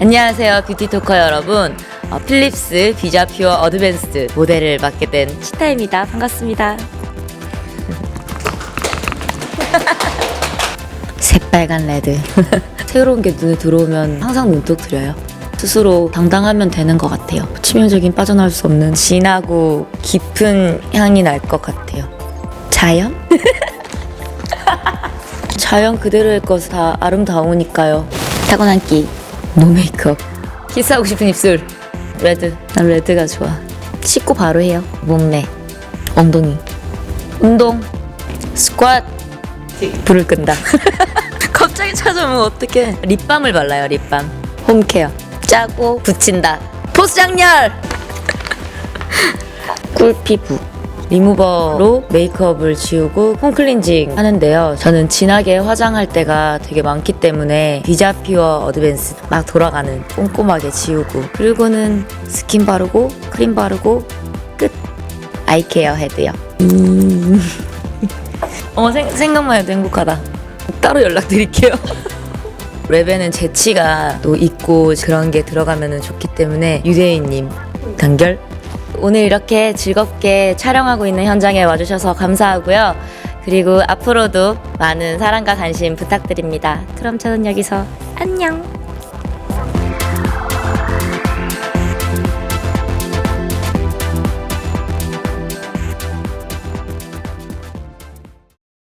안녕하세요 뷰티 토커 여러분. 어, 필립스 비자 퓨어 어드밴스드 모델을 맡게 된 치타입니다. 반갑습니다. 새빨간 레드. 새로운 게 눈에 들어오면 항상 눈독 들여요. 스스로 당당하면 되는 것 같아요. 치명적인 빠져나올 수 없는 진하고 깊은 향이 날 것 같아요. 자연? 자연 그대로의 것이 다 아름다우니까요. 타고난 끼 노 메이크업 키스하고 싶은 입술. 레드 난 레드가 좋아. 씻고 바로 해요. 몸매 엉덩이. 운동. 스쿼트 불을 끈다. 갑자기 찾아오면 어떡해. 립밤을 발라요 립밤. 홈케어 짜고 붙인다. 포스 장렬! 꿀피부 리무버로 메이크업을 지우고 홈클렌징 하는데요. 저는 진하게 화장할 때가 되게 많기 때문에 비자피어 어드밴스 막 돌아가는 꼼꼼하게 지우고 그리고는 스킨 바르고 크림 바르고 끝. 아이케어 헤드요. 음. 어 생, 생각만 해도 행복하다. 따로 연락드릴게요. 랩에는 재치가 또 있고 그런 게 들어가면 좋기 때문에 유대인님 단결 오늘 이렇게 즐겁게 촬영하고 있는 현장에 와주셔서 감사하고요. 그리고 앞으로도 많은 사랑과 관심 부탁드립니다. 그럼 저는 여기서 안녕!